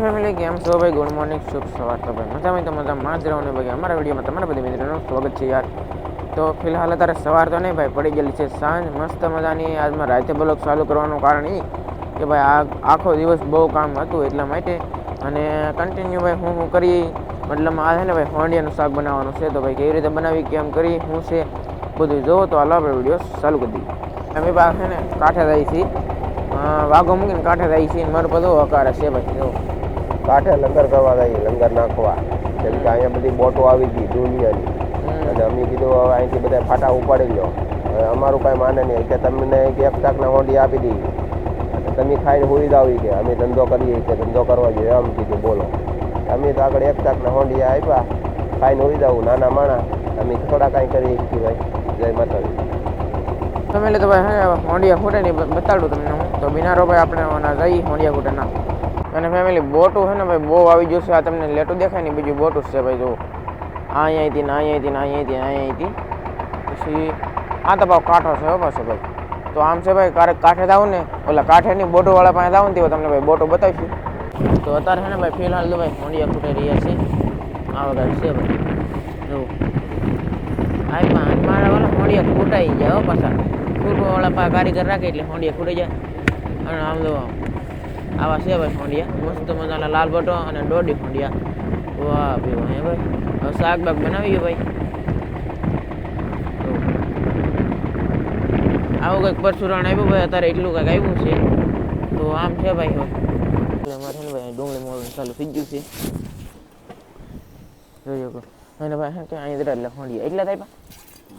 Family કેમ છો ભાઈ ગુડ મોર્નિંગ શુભ સવાર તો ભાઈ મજામાં તો મજામાં. જ રહો ને ભાઈ અમારા વિડીયોમાં તમારા બધી મિત્રોનું સ્વાગત છે યાર. તો ફિલહાલ અત્યારે સવાર તો નહીં ભાઈ, પડી ગયેલી છે સાંજ. મસ્ત મજાની આજમાં રાતે બ્લોગ ચાલુ કરવાનું કારણ એ કે ભાઈ આ આખો દિવસ બહુ કામ હતું એટલા માટે. અને કન્ટિન્યુ ભાઈ હું હું કરી, મતલબ આ છે ને ભાઈ હોંડિયાનું શાક બનાવવાનું છે. તો ભાઈ કેવી રીતે બનાવી, કેમ કરી શું છે, બધું જોવો તો હાલો આપણે વીડિયો ચાલુ કરી દઈએ. અમે પાસે ને કાંઠે જાય છીએ. વાઘો મૂકીને કાંઠે જાય છીએ મારું બધું હકારે છે ભાઈ, જો. કાંઠે લંગર કરવા જઈએ લંગર નાખવા. કેમ કે અહીંયા બધી બોટો આવી ગઈ દુનિયાની. અને અમે કીધું હવે અહીંથી બધા ફાટા ઉપાડી લો અમારું કાંઈ માને નહીં. કે તમને એક શાકના હોંડી આપી દઈએ અને તમે ખાઈને હોઈ જાવ કે અમે ધંધો કરીએ કે ધંધો કરવા જોઈએ. એમ કીધું બોલો. અમે તો આગળ એક શાકના હોંડી આપ્યા. ખાઈને હોઈ જાવ નાના માણા. અમે થોડા કાંઈ કરી શકીએ ભાઈ. જય માતાજી. તમે તો ભાઈ હોંડિયા ખૂટે નહીં બતાડું તમને હું. તો બિનારો ભાઈ આપણે જઈએ જઈ હોંડિયા ખૂટે ના. અને ફેમિલી બોટું છે ને ભાઈ, બહુ આવી ગયું આ તમને લેટું દેખાય ને બીજું બોટું છે ભાઈ જો આ અહીંયાથી ને અહીંયાથી ને અહીંયાથી અહીંયાથી પછી આ તો ભાવ કાંઠો છે પાછો ભાઈ. તો આમ છે ભાઈ ક્યારેક કાંઠે જાવ ને, ઓલા કાંઠેની બોટોવાળા પાસે જાવ ને તેઓ તમને ભાઈ બોટો બતાવીશું. તો અત્યારે છે ને ભાઈ, ફિલહાલ તો ભાઈ મોડિયા ખૂટે રહ્યા છે. આ વગર છે ભાઈ. જુઓ. આ મારા વાળા હોંડિયા ખૂટાઈ જાય હો પાછા. ખૂટવાવાળા પાસે કારીગર રાખે એટલે હોંડિયા ખૂટી જાય. અને આમ તો આવા છે ભાઈ હોંડિયા. મસ્ત મજાના લાલ બટો અને દોઢી હોંડિયા. વાહ ભાઈ વાહ ભાઈ. હવે શાક બાક બનાવીએ ભાઈ. આવું કંઈક પરશુરાણ આવ્યું ભાઈ અત્યારે એટલું કંઈક આવ્યું છે. તો આમ છે ભાઈ હવે. એટલે અમારે છે ને ભાઈ ડુંગળી મોડું ચાલુ થઈ ગયું છે. શકો અને ભાઈ હા કે અહીં એટલે હોંડિયા. એટલા થાય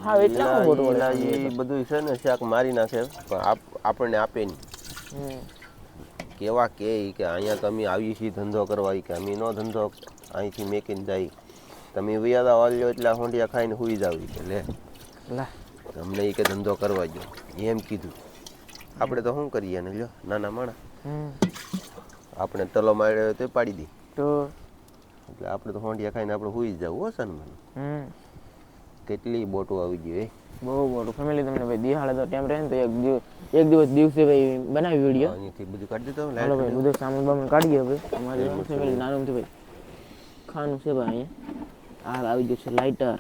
હા એટલા બધું છે ને શાક મારી નાખે પણ આપ- આપણને આપે નહીં. કેવા કે કે અહીંયા તમે આવી છીએ ધંધો કરવા કે અમે નો ધંધો અહીંથી મેકીને જાય. તમે વ્યાદા વાલ્યો એટલે હોંડિયા ખાઈને હુઈ જાવ કે લે. અમને એ કે ધંધો કરવા જો એમ કીધું. આપણે તો શું કરીએ ને લ્યો નાના માણા આપણે તલો માર્યો તો પાડી દી. તો? એટલે આપણે તો હોંડિયા ખાઈને આપણે હુઈ જ જવું હો સન્માન. હમ. કેટલી બોટો આવી ગઈ એ બહુ મોટું ફેમિલી તમને ભાઈ દિહાળે તો ટાઈમ રહે ને તો એક દિવસ એક દિવસ દિવસે ભાઈ બનાવી વીડિયો અહીંયાથી બધું કાઢી દીધું હાલો ભાઈ લાઈટ બધું સામાન બામાન કાઢીએ હવે. અમારે ફેમિલી નાનું છે ભાઈ ખાનું છે ભાઈ અહીંયા. આ આવી ગયું છે લાઇટર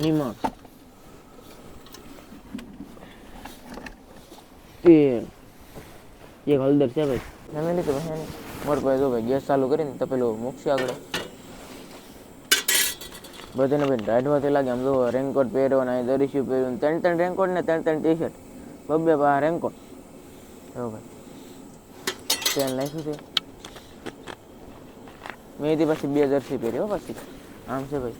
નિમક. તેલ. એક હળદર છે ભાઈ. ફેમિલી તો ભાઈ મોર ભાઈ જો ભાઈ ગેસ ચાલુ કરીને તો પેલું મૂકશે આગળ. બધાને ભાઈ ડાઢવાથી લાગે આમ જો રેનકોટ પહેર્યો ને અહીં દરીશું પહેર્યું ને ત્રણ ત્રણ રેનકોટ ને ત્રણ ત્રણ ટી શર્ટ બબ્બે પા રેનકોટ જો ભાઈ તેલ નાખ્યું છે મેં એથી પછી બે જર્સી પહેરી હો પછી આમ છે ભાઈ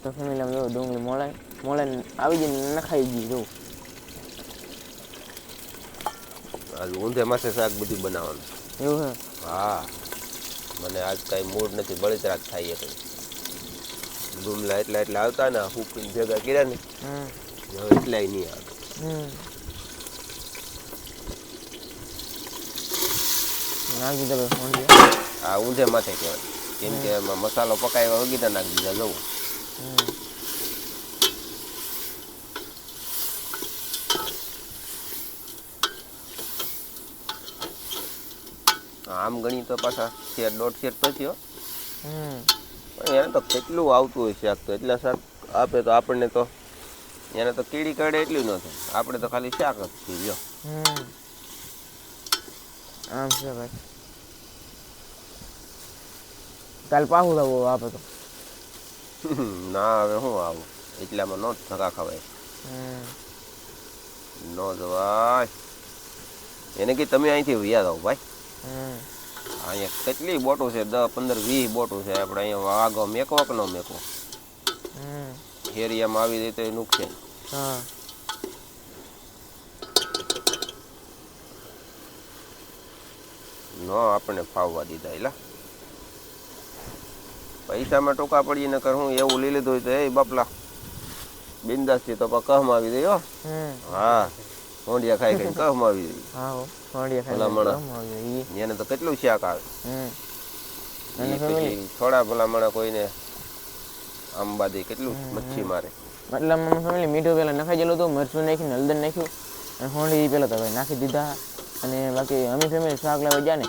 તો ફેમિલી આમ જો ડુંગળી મોળાય મોળાઈને આવી જઈને નખાઈ ગઈ જો આજ ઊંધે માથે શાક બધું બનાવવાનું એવું છે હા મને આજ કાંઈ મૂડ નથી બળતરાક થાય એ ડુમલા એટલા એટલા આવતા ને હુકીને ભેગા કર્યા ને હમ. હવે એટલાય નહીં આવે. નાખી દે હા આ ઊંધે માથે કહેવાય. કેમ કે એમાં મસાલો પકાવ્યા વગીતા નાખી દીધા જવું. આમ ગણી તો પાછા શેર દોઢ શેર તો થયો. હમ. એને તો કેટલું આવતું હોય શાક તો? એટલા શાક આપે તો આપણને તો એને તો કીડી કાઢે એટલું ન થાય આપણે તો ખાલી શાક જ છીએ હમ. આમ છે ભાઈ. કાલ પાહું થવું આપે તો. ના હવે શું આવું? એટલામાં નો ધકા ધક્કા ખવાય. હમ. ન જવાય. એને કે તમે અહીંથી વ્યાદ આવો ભાઈ. હમ. અહીંયા કેટલી બોટો છે? દસ પંદર વીસ બોટો છે આપણે અહીંયા વાઘો મેકવો કે ન મેકવો એરિયામાં આવી જાય તો એ નુકસાન ન આપણને ફાવવા દીધા એલા પૈસામાં ટૂંકા પડી ને કર હું એવું લઈ લીધું તો એ બાપલા. બિંદાસથી તો પા કહમાં આવી ગઈ હા. હોંડિયા ખાઈ ખાઈ કહમાં આવી ગઈ હા. ભલામણ. એને તો કેટલું શાક આવે? થોડા ભલામણા કોઈને આંબાદી કેટલું મચ્છી મારે. મતલબ મમ્મી ફેમિલી મીઠું પહેલાં નખાઈ ગયેલું હતું મરચું નાખ્યું હળદર નાખ્યું અને હોંડી પહેલાં તો ભાઈ નાખી દીધા. અને બાકી અમે ફેમિલી શાક લેવા ગયા ને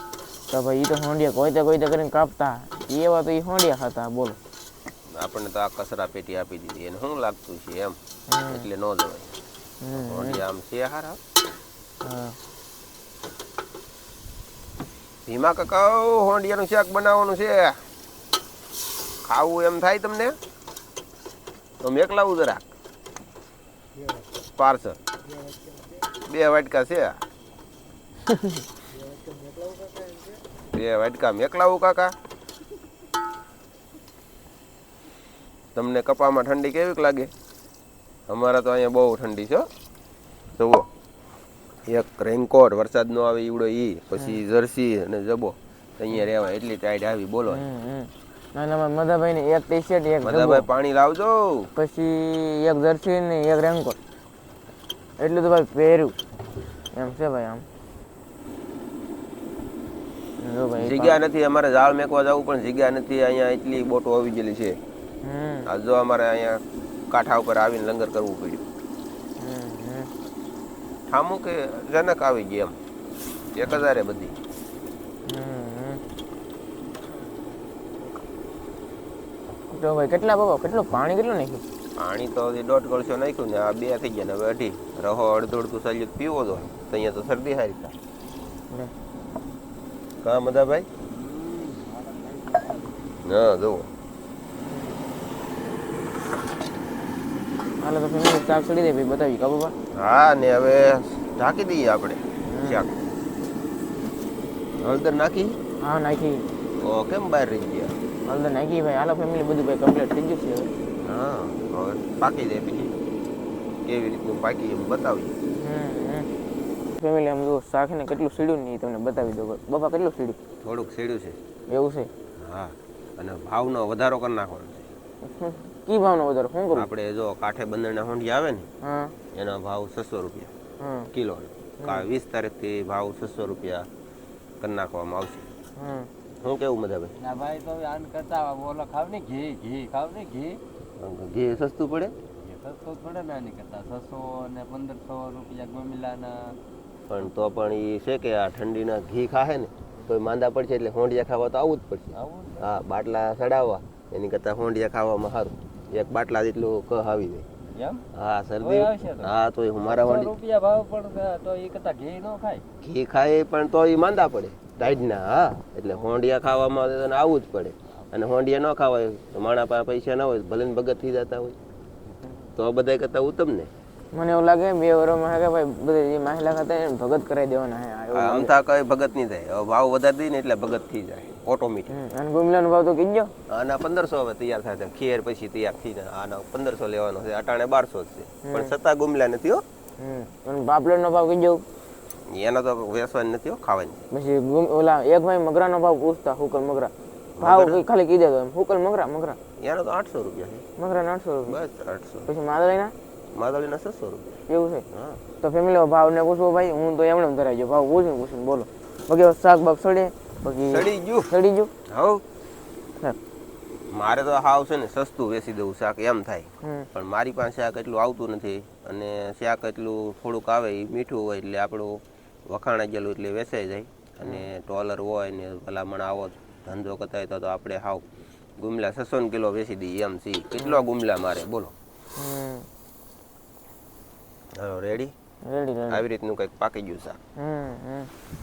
તો ભાઈ એ તો હોંડિયા કોઈ તે કોઈ તે કરીને કાપતા. એવા તો એ હોંડિયા ખાતા બોલો. આપણને તો આ કસરા પેટી આપી દીધી. એને શું લાગતું છે એમ? એટલે ન જવાય. હોંડિયા આમ છે હારા. હા. ભીમા કાકા હોંડિયાનું શાક બનાવવાનું છે. ખાવું એમ થાય તમને? તો મેકલાવું જરાક. પાર્સલ. બે વાટકા છે. બે વાટકા મેકલાવું કાકા. તમને કપામાં ઠંડી કેવીક લાગે? અમારા તો અહીંયા બહુ ઠંડી છે જુઓ. એક રેનકોટ વરસાદ નો આવે ઈવડો ઈ પછી જર્સી અને જબો. અહીંયા રહેવા એટલી ટાઈટ આવી બોલો. અમારા મધાભાઈ ને એક ટી શર્ટ એક મધાભાઈ પાણી લાવજો. પછી એક જર્સી ને એક રેનકોટ. એટલું તો ભાઈ પહેર્યું. એમ છે ભાઈ આમ. જગ્યા નથી અમારે ઝાડ મેકવા જવું પણ જગ્યા નથી અહીંયા એટલી બોટો આવી ગયેલી છે. હમ. આ જો અમારે અહીંયા કાંઠા ઉપર આવીને લંગર કરવું પડ્યું. ઠામું કે જનક આવી ગઈ એમ. એક હજારે બધી. તો ભાઈ કેટલા બાબા કેટલું પાણી કેટલું નાખ્યું? પાણી તો હજી દોઢ કળશો નાખ્યું ને આ બે થઈ ગયા ને હવે અઢી. રહો અડધું અડધું સલ્યુક પીવો તો અહીંયા તો શરદી હારી થાય. કા મધાભાઈ હા જુઓ. હાલો તો ફેમિલી ચાક ચડી દે ભાઈ બતાવી કા બાબા હા ને હવે ઢાંકી દઈએ આપણે ચાક હળદર નાખી? હા નાખી. ઓ કેમ બહાર રહી ગયા? હળદર નાખી ભાઈ હાલો ફેમિલી બધું ભાઈ કમ્પ્લીટ થઈ ગયું છે હા હવે પાકી જાય પછી. કેવી રીતનું પાકી એમ બતાવીએ. ફેમિલી આમ જો શાક ને કેટલું સીડ્યું નહીં તમને બતાવી દો બાપા કેટલું સીડ્યું? થોડુંક સીડ્યું છે. એવું છે? હા અને ભાવનો વધારો કરી નાખવાનો છે. કી ભાવનો વધારે શું કરું? આપણે જો કાંઠે બંદરના હોંડી આવે ને એનો ભાવ છસો રૂપિયા હા. કિલો કા વીસ તારીખથી ભાવ છસો રૂપિયા કરી નાખવામાં આવશે. હા શું કેવું મજાભાઈ ના ભાઈ તો હવે આન કરતા બોલો ખાવ ને ઘી ઘી ખાવ ને ઘી. ઘી સસ્તું પડે? સસ્તો ને ના નહીં કરતા છસો ને પંદરસો રૂપિયા ગોમિલાના. પણ તો પણ એ છે કે આ ઠંડીના ઘી ખાહે ને તો માંદા પડશે એટલે હોંડિયા ખાવા તો આવવું જ પડશે. આવું? હા બાટલા સડાવવા એની કરતાં હોંડિયા ખાવામાં સારું. એક બાટલા જેટલું કહ આવી જાય. એમ? હા શરદી તો. હા તો હું મારા વાળી. રૂપિયા ભાવ પણ તો એ કરતા ઘી નો ખાય. ઘી ખાય પણ તો એ માંદા પડે. ટાઈટના હા. એટલે હોંડિયા ખાવામાં તો આવવું જ પડે. અને હોંડિયા ન ખાવાય તો માણા પાસે પૈસા ના હોય ભલે ને ભગત થઈ જતા હોય. તો બધા કરતા ઉત્તમ ને મને એવું લાગે બે વર્ષમાં કે ભાઈ બધા જે માહિલા ખાતા ભગત કરાવી દેવાના હે. આ આમ લાગે. કઈ ભગત નહીં થાય. ભાવ વધારી દઈએ ને એટલે ભગત થઈ જાય. ઓટોમેટિક. અને ગુમલાનો ભાવ તો કીધો. આના પંદરસો હવે તૈયાર થાય છે. ખેર પછી તૈયાર થઈ જાય આના પંદરસો લેવાનો છે. અટાણે બારસો જ છે. પણ છતાં ગુમલા નથી હો. અને પાપલેટનો ભાવ કીધો. એનો તો વેસવાની નથી હો ખાવાની. પછી ઓલા એક ભાઈ મગરાનો ભાવ પૂછતા હુકલ મગરા. ભાવ ખાલી કીધે તો હુકલ મગરા મગરા. એનો તો આઠસો રૂપિયા છે. મગરા આઠસો રૂપિયા. બસ આઠસો. પછી માદળીના? માદળીના છસો રૂપિયા. એવું છે? હા. તો ફેમિલી ભાવ ને પૂછવો ભાઈ હું તો એમણે એમ ધરાઈ ગયો. ભાવ પૂછીને પૂછીને બોલો. બાકી શાક બાક સડે બાકી સડી ગયું. સડી ગયું? હવ. મારે તો હાવ છે ને સસ્તું વેચી દઉં શાક એમ થાય. પણ મારી પાસે શાક એટલું આવતું નથી અને શાક એટલું થોડુંક આવે એ મીઠું હોય એટલે આપણું વખાણા ગયેલું એટલે વેચાઈ જાય. અને ટોલર હોય ને ભલામણ આવો ધંધો કરતા હોય તો આપણે હાવ ગુમલા છસો કિલો વેચી દઈએ એમ સી કેટલો ગુમલા મારે બોલો. હાલો રેડી આવી રીતનું કંઈક પાકી ગયું શાક.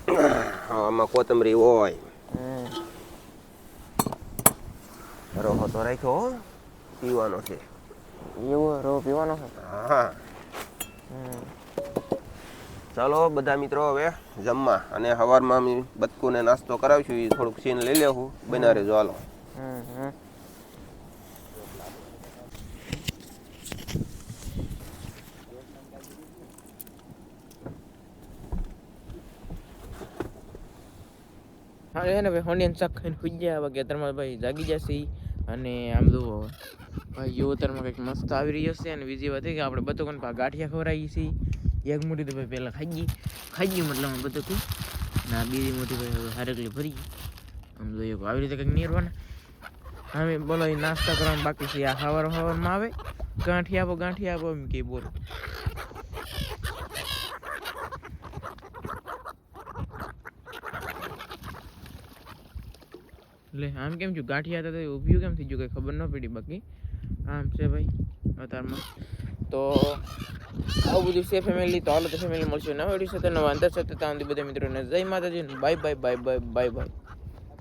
આમાં કોથમરી હોય. રોહો તો રાખ્યો પીવાનો છે. એવું રો પીવાનો છે? હા. હમ. ચાલો બધા મિત્રો હવે જમવા અને સવારમાં અમે બચકુને નાસ્તો કરાવીશું એ થોડુંક સીન લઈ લેવું બના રહેજો હાલો. હમ હમ. હા ને ભાઈ હોનિયન શાક ખાઈને ખુજ ગયા હવે ખેતરમાં ભાઈ જાગી જશે. અને આમ જુઓ ભાઈ યુવતરમાં કંઈક મસ્ત આવી રહ્યો છે અને બીજી વાત એ કે આપણે બધું પણ ગાંઠિયા ખવડાવીએ છીએ. એક મોટી તો ભાઈ પહેલાં ખાઈ ગઈ. ખાઈ ગયું મતલબ બતુકું. ના બીજી મોટી ભાઈ હવે હારેકલી ભરી. આમ જોઈએ આવી રીતે કંઈક નીરવાના. હવે બોલો એ નાસ્તા કરવાનું બાકી છે. આ હવાર હવારમાં આવે. ગાંઠી આપો ગાંઠી આપો, એમ કે બોલો. એટલે આમ કેમ છું ગાંઠિયા હતા તો ઊભ્યું કેમ થઈ ગયું? કંઈ ખબર ન પડી બાકી. આમ છે ભાઈ, અતારમાં. તો આવું બધું છે ફેમિલી તો હાલો તો ફેમિલી મળશે નવા વીડિયો સાથે. નવા અંદર સાથે ત્યાં બધા મિત્રોને Jai Mataji bye bye bye bye bye bye